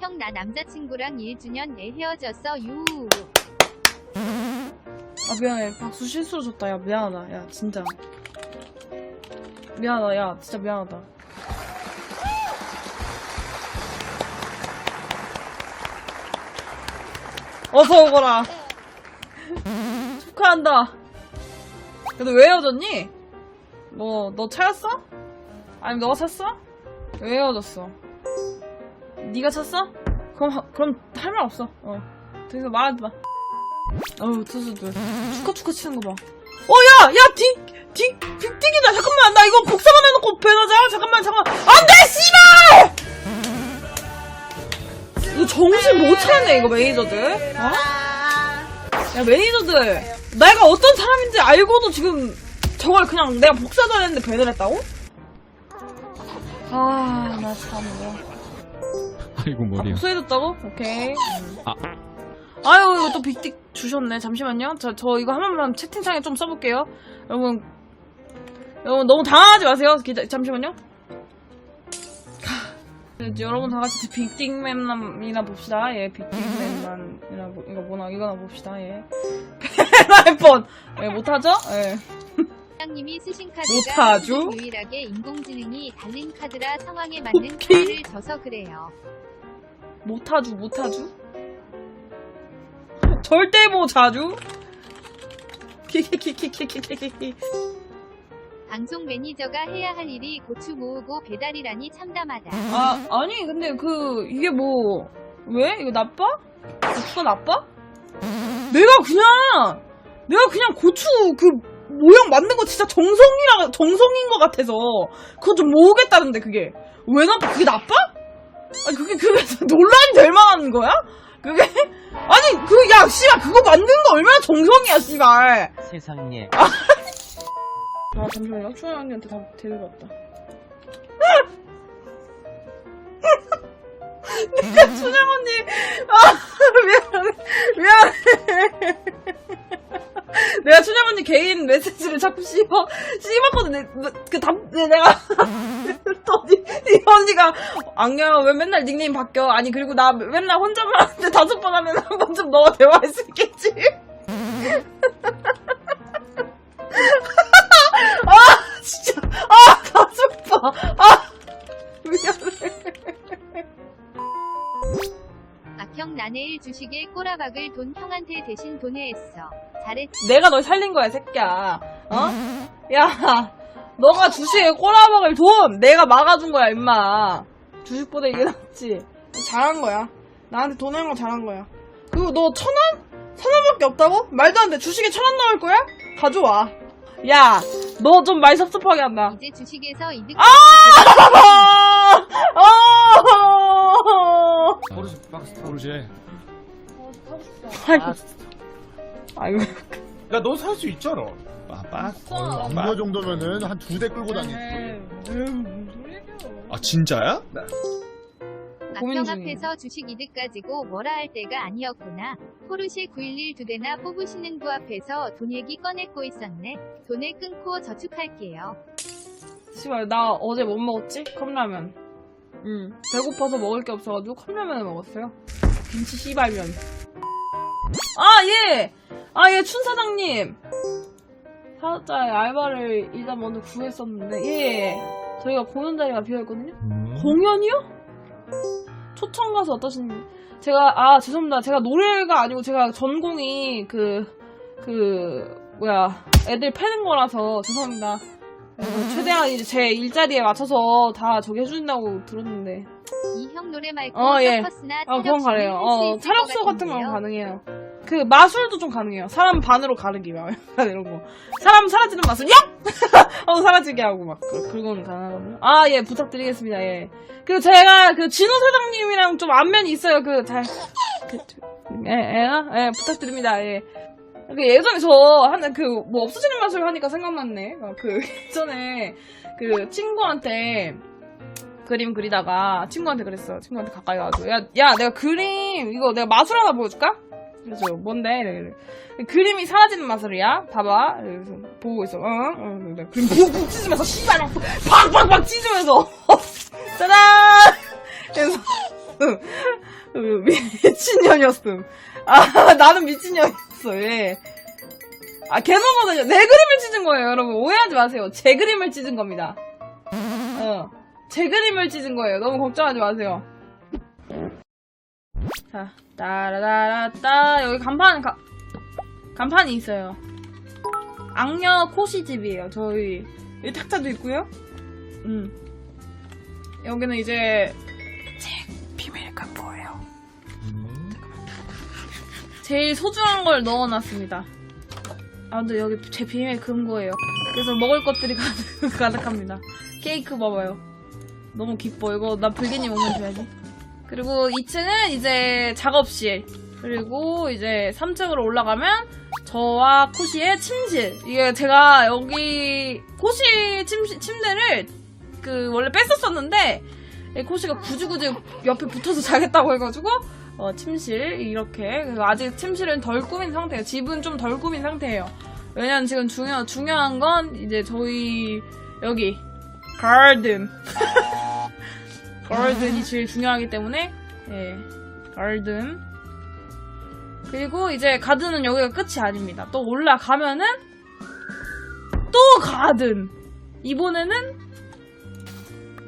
형 나 남자친구랑 1주년 내 헤어졌어 유. 아 미안해 박수 실수로 줬다 야 미안하다 야 진짜 미안하다 야 진짜 미안하다 어서 오거라 축하한다 근데 왜 헤어졌니? 너, 너 차였어? 아니 너가 찼어? 왜 헤어졌어? 네가 찼어? 그럼 하- 그럼 할 말 없어 어 그래서 말하지 마 어우 투수들 축하 축하 치는 거 봐. 어, 야, 야, 딕, 딕, 빅딕이다. 잠깐만, 나 이거 복사만 해놓고 배나자. 잠깐만, 잠깐만. 안 돼, 씨발! 이거 정신 못 차리네, 이거 매니저들. 어? 야, 매니저들. 내가 어떤 사람인지 알고도 지금 저걸 그냥 내가 복사도 안 했는데 배를 했다고? 아, 나 참, 뭐. 아이고 머리야. 복사해줬다고? 오케이. 아. 아유, 이거 또 빅딕 주셨네. 잠시만요. 저, 저 이거 한 번만 채팅창에 좀 써볼게요. 여러분, 여러분 너무 당황하지 마세요. 기다, 잠시만요. 하, 이제 여러분 다 같이 빅딕맨이나 봅시다. 예, 빅딕맨만이나, 보- 이거 뭐나, 이거나 봅시다. 예. 페라이폰! 예, 못하죠? 예. 사장님이 쓰신 못하죠? 카드가 유일하게 인공지능이 달린 카드라 상황에 맞는. 카드를 져서 그래요. 못하주, 못하주? 절대 못 자주? 키키키키키키키키. 방송 매니저가 해야 할 일이 고추 모으고 배달이라니 참담하다. 아, 아니, 근데 그, 이게 뭐, 왜? 이거 나빠? 고추가 나빠? 내가 그냥, 내가 그냥 고추 그 모양 만든 거 진짜 정성이라, 정성인 것 같아서, 그거 좀 모으겠다는데, 그게. 왜 나빠? 그게 나빠? 아니, 그게, 그게 논란이 될 만한 거야? 그게? 아니, 그, 야, 씨발, 그거 만든 거 얼마나 정성이야, 씨발. 세상에 아, 잠시만요. 추원 언니한테 다 데리고 왔다. 내가 춘영 언니, 아, 미안해, 미안해. 내가 춘영 언니 개인 메시지를 자꾸 씹어, 씹었거든. 내- 그 답, 네, 내가. 또, 이, 이 언니가, 안녕, 왜 맨날 닉네임 바뀌어? 아니, 그리고 나 맨날 혼자만 하는데 다섯 번 하면 한 번쯤 너와 대화할 수 있겠지? 아, 진짜. 아, 가슴 봐. 아, 미안해. 악형 나 내일 주식에 꼬라박을 돈 형한테 대신 보내했어. 잘했지. 내가 널 살린 거야, 새끼야. 어? 야, 너가 주식에 꼬라박을 돈 내가 막아준 거야, 임마. 주식보다 이게 낫지. 잘한 거야. 나한테 돈 한 거 잘한 거야. 그리고 너 천 원? 천 원밖에 없다고? 말도 안 돼. 주식에 천 원 나올 거야? 가져와. 야, 너 좀 말 섭섭하게 한다. 이제 주식에서 이득 아! 아! 포르쉐 포르쉐. 아이고. 아이고. 야, 너 살 수 있잖아. 빠빠. 이거 정도면은 한 두 대 끌고 다니지. 아 진짜야? 고민 악형 중이에요. 앞에서 주식 이득 가지고 뭐라 할 때가 아니었구나. 포르쉐 911 두 대나 뽑으시는 부 앞에서 돈 얘기 꺼내고 있었네. 돈을 끊고 저축할게요. 씨발 나 어제 못 먹었지? 컵라면 응 배고파서 먹을 게 없어가지고 컵라면을 먹었어요 김치 씨발면 아 예 아 예 춘 사장님 사자의 알바를 일단 먼저 구했었는데 예. 저희가 공연 자리가 비어있거든요? 공연이요? 초청 가서 어떠신 제가 아 죄송합니다. 제가 노래가 아니고 제가 전공이 그 그 뭐야 애들 패는 거라서 죄송합니다. 그래서 최대한 이제 제 일자리에 맞춰서 다 저기 해준다고 들었는데. 이형 노래 말고 어, 예. 서커스나 어 그건 촬영 어 촬영수 같은 건 가능해요 그 마술도 좀 가능해요 사람 반으로 가르기 막 이런 거 사람 사라지는 마술 야! 하고 사라지게 하고 막 그, 그건 가능하거든요 아 예 부탁드리겠습니다 예그 제가 그 진호 사장님이랑 좀 안면이 있어요 그 잘 그 예, 예, 예, 부탁드립니다 예 그 예전에 저 하는 그뭐 없어지는 마술 하니까 생각났네. 어, 그 예전에 그 친구한테 그림 그리다가 친구한테 그랬어. 친구한테 가까이 가가지고 야, 야 내가 그림 이거 내가 마술 하나 보여줄까? 그래서 뭔데? 이래, 이래. 그림이 사라지는 마술이야. 봐봐. 그래서 보고 있어. 응? 응. 내가 그림 푹푹 찢으면서 씨발 팍팍팍 찢으면서 짜잔. 그래서 미친년이었음. 아, 나는 미친년이었어, 예. 아, 개노거든요. 내 그림을 찢은 거예요, 여러분. 오해하지 마세요. 제 그림을 찢은 겁니다. 어. 제 그림을 찢은 거예요. 너무 걱정하지 마세요. 자, 따라라라따. 여기 간판, 가, 간판이 있어요. 악녀 코시 집이에요, 저희. 여기 탁자도 있고요. 음. 여기는 이제, 제 비밀 금고예요. 제일 소중한 걸 넣어놨습니다. 아, 근데 여기 제 비밀 금고예요. 그래서 먹을 것들이 가득, 가득합니다. 케이크 봐봐요. 너무 기뻐. 이거 나 불개님 오면 줘야지. 그리고 2층은 이제 작업실. 그리고 이제 3층으로 올라가면 저와 코시의 침실. 이게 제가 여기 코시 침, 침대를 그 원래 뺐었었는데 이 코시가 굳이 굳이 옆에 붙어서 자겠다고 해가지고 어, 침실 이렇게 그래서 아직 침실은 덜 꾸민 상태예요. 집은 좀 덜 꾸민 상태예요. 왜냐면 지금 중요 중요한 건 이제 저희 여기 가든 가든이 제일 중요하기 때문에 예 가든 그리고 이제 가든은 여기가 끝이 아닙니다. 또 올라가면은 또 가든 이번에는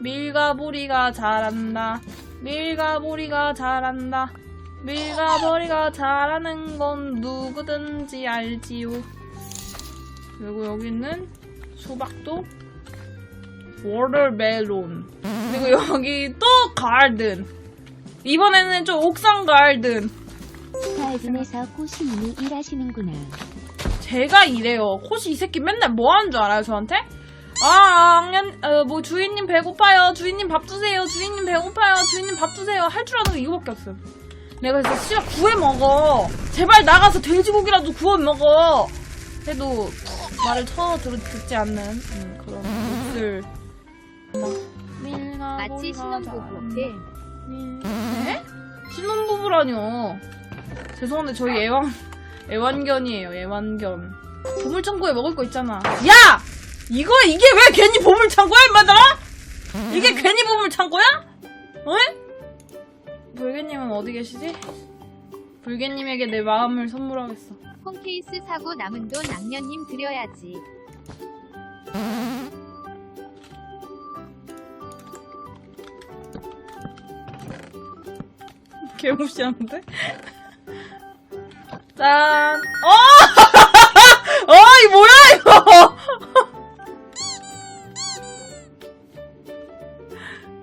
밀가보리가 잘한다. 밀가보리가 잘한다. 밀가보리가 잘하는 건 누구든지 알지요. 그리고 여기는 수박도 워터멜론. 그리고 여기 또 가든. 이번에는 좀 옥상 가든. 가든에서 꼬시님이 일하시는구나. 제가 이래요. 코시 이 새끼 맨날 뭐 하는 줄 알아요, 저한테? 아, 악년, 어, 뭐, 주인님 배고파요. 주인님 밥 주세요. 주인님 배고파요. 주인님 밥 주세요. 할 줄 아는 게 이거밖에 없음. 내가 그래서 씨발 구해 먹어. 제발 나가서 돼지고기라도 구워 먹어. 해도 말을 쳐 들, 듣지 않는 음, 그런 옷을. 마치 신혼부부. 네. 네? 신혼부부라뇨. 죄송한데 저희 애완 애완견이에요. 애완견. 보물창고에 먹을 거 있잖아. 야! 이거 이게 왜 괜히 보물창고야 임마들아? 이게 괜히 보물창고야? 어? 불개님은 어디 계시지? 불개님에게 내 마음을 선물하겠어. 폰케이스 사고 남은 돈 악녀님 드려야지. 개무시하는데? 짠! 어! 어, 이 뭐야, 이거!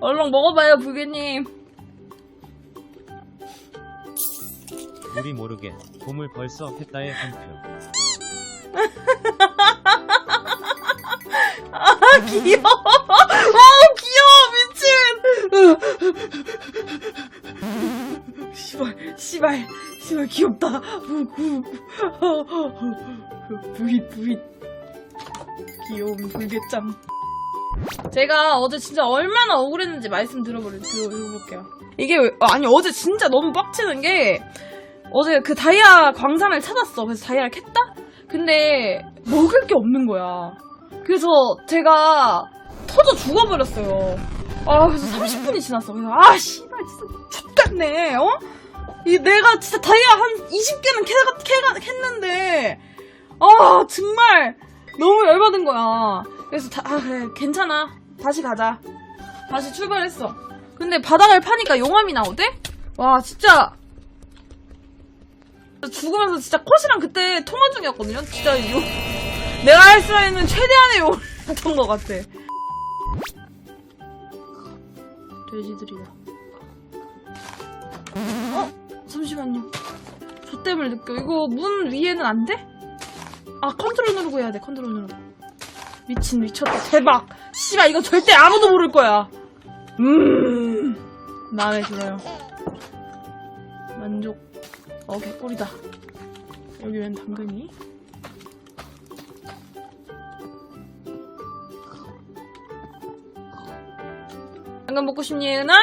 얼른 먹어봐요, 부개님. 우리 모르게 봄을 벌써 했다의 한 표. 아, 귀여워! 귀엽다. 부잇, 부잇. 귀여운 불개짱. 제가 어제 진짜 얼마나 억울했는지 말씀 들어볼, 들어볼게요. 이게, 왜- 아니, 어제 진짜 너무 빡치는 게, 어제 그 다이아 광산을 찾았어. 그래서 다이아를 캤다? 근데, 먹을 게 없는 거야. 그래서 제가 터져 죽어버렸어요. 아, 그래서 30분이 지났어. 그래서, 아, 씨발, 진짜 X같네, 어? 이 내가 진짜 다이아 한 20개는 캐가, 캐가, 캤는데, 아, 정말, 너무 열받은 거야. 그래서, 다, 아, 그래, 괜찮아. 다시 가자. 다시 출발했어. 근데 바닥을 파니까 용암이 나오대? 와, 진짜. 죽으면서 진짜 컷이랑 그때 통화 중이었거든요? 진짜 요, 내가 할 수 있는 최대한의 욕을 했던 것 같아. 돼지들이다. 어? 잠시만요. 저 땜을 느껴. 이거 문 위에는 안 돼? 아, 컨트롤 누르고 해야 돼, 컨트롤 누르고. 미친, 미쳤다. 대박! 씨발, 이거 절대 아무도 모를 거야. 음, 마음에 들어요. 만족. 어, 개꿀이다. 여기 웬 당근이? 당근 먹고 싶니, 예은아?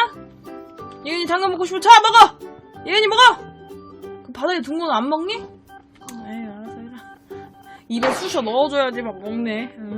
예은이 당근 먹고 싶으면 자, 먹어! 예은이 먹어! 그 바닥에 둔 건 안 먹니? 에이, 알아서 해라. 입에 쑤셔 넣어줘야지 막 먹네. 응.